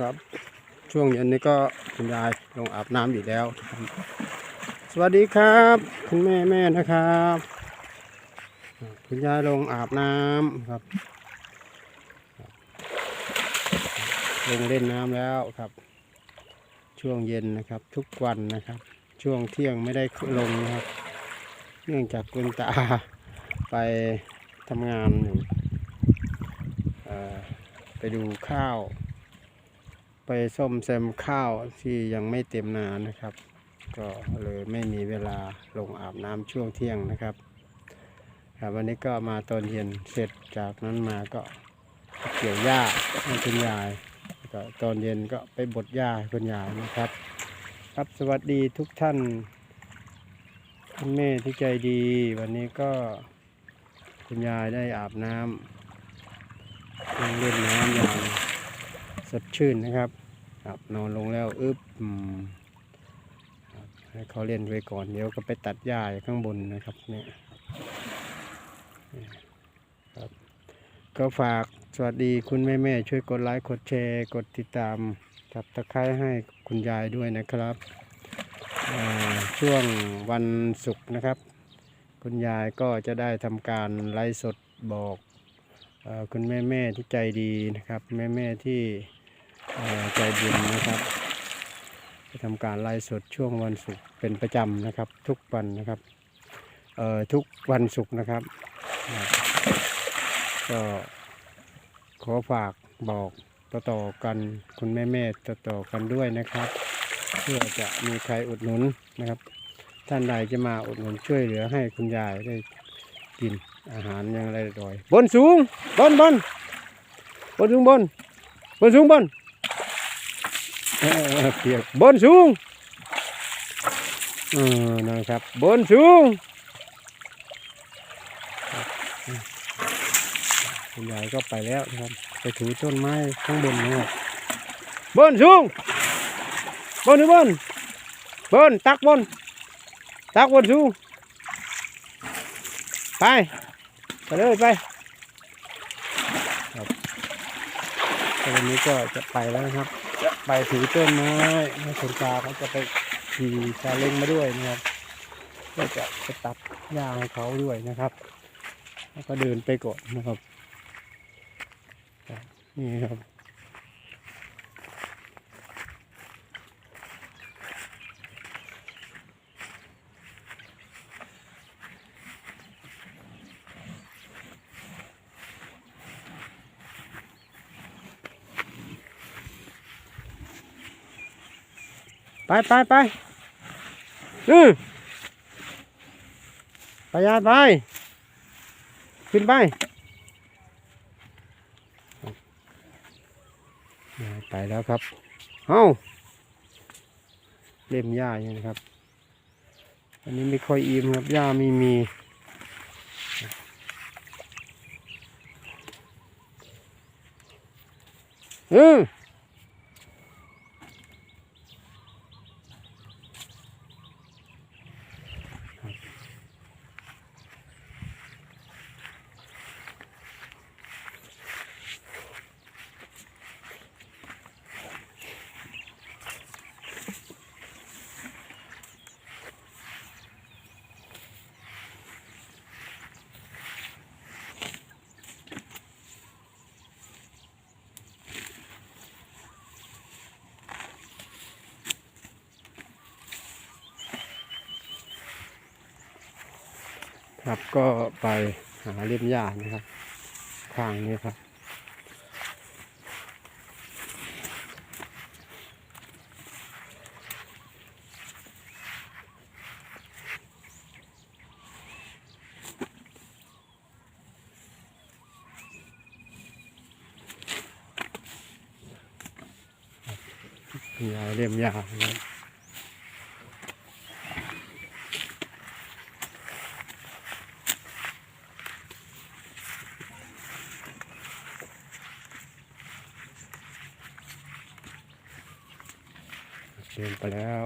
ครับ ช่วงเย็นนี้ก็คุณยายลงอาบน้ำอยู่แล้ว สวัสดีครับ คุณแม่แม่นะครับ คุณยายลงอาบน้ำครับ ลงเล่นน้ำแล้วครับ ช่วงเย็นนะครับ ทุกวันนะครับ ช่วงเที่ยงไม่ได้ลงนะครับ เนื่องจากคุณตาไปทำงานอยู่ไปดูข้าว ไปส้มแซมข้าวที่ยังไม่เต็มนานะครับ ก็เลยไม่มีเวลาลงอาบน้ำช่วงเที่ยงนะครับครับวันนี้ก็มาตอนเย็นเสร็จจากนั้นมาก็เกี่ยวหญ้าให้คุณยายก็ตอนเย็นก็ไปบดหญ้าให้คุณยายนะครับ ครับสวัสดีทุกท่านคุณแม่ที่ใจดี วันนี้ก็คุณยายได้อาบน้ำเล่นน้ำอย่าง สดชื่นนะครับครับนอนลงแล้วอึบอืมครับให้เขาเล่นไว้ก่อนเดี๋ยวก็ไปตัดหญ้าข้างบนนะครับเนี่ยครับก็ฝากสวัสดีคุณแม่แม่ๆช่วยกดไลค์กดแชร์ กดติดตามจับตะไคร้ให้คุณยายด้วยนะครับ ช่วงวันศุกร์นะครับ คุณยายก็จะได้ทำการไลฟ์สดบอกอคุณแม่แม่ๆที่ใจดีนะครับ แม่แม่ๆที่ ใจบุญนะครับจะทำการไลฟ์สดช่วงวันศุกร์เป็นประจำนะครับ ทุกวันนะครับเอ่อทุกวันศุกร์นะครับ ก็ขอฝากบอกต่อๆกันคุณแม่แม่ๆต่อๆกันด้วยนะครับ เพื่อจะมีใครอุดหนุนนะครับ ท่านใดจะมาอุดหนุนช่วยเหลือให้คุณยายได้กินอาหารอย่างไรดอยบนสูงบนบนบนสูงบนบนสูงบน เปียกบนสูงเออนะครับบนสูงคุณยายก็ไปแล้วนะครับไปถูต้นไม้ข้างบนนะครับบนสูงบนอยู่บนบนตักบนตักบนสูงไปไปเลยไปครับตอนนี้ก็จะไปแล้วนะครับ จะไปถือต้นไม้ให้คนตาเขาจะไปขี่ซาเล้งมาด้วยนะครับก็จะไปตัดหญ้าให้เขาด้วยนะครับ แล้วก็เดินไปก่อนนะครับครับนี่ครับ ไปไปไปอือไปยายไป ขึ้นไป ไปแล้วครับเอ้าเล่มหญ้าอยู่นะครับ อันนี้ไม่ค่อยอิ่มครับหญ้าไม่มี อือ ครับก็ไปหาเล่มหญ้านะครับข้างนี้ครับยาเล่มหญ้านะครับ ชิมไปแล้ว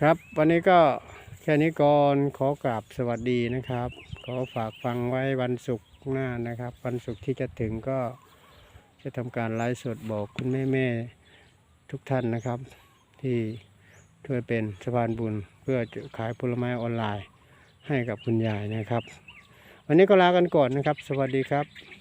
ครับ วันนี้ก็แค่นี้ก่อนขอกราบสวัสดีนะครับ ขอฝากฟังไว้วันศุกร์หน้านะครับ วันศุกร์ที่จะถึงก็ จะทำการไลฟ์สดบอกคุณแม่แม่ๆทุกท่านนะครับ ที่ช่วยเป็นสะพานบุญ เพื่อจะขายผลไม้ออนไลน์ให้กับคุณยายนะครับ วันนี้ก็ลากันก่อนนะครับ สวัสดีครับ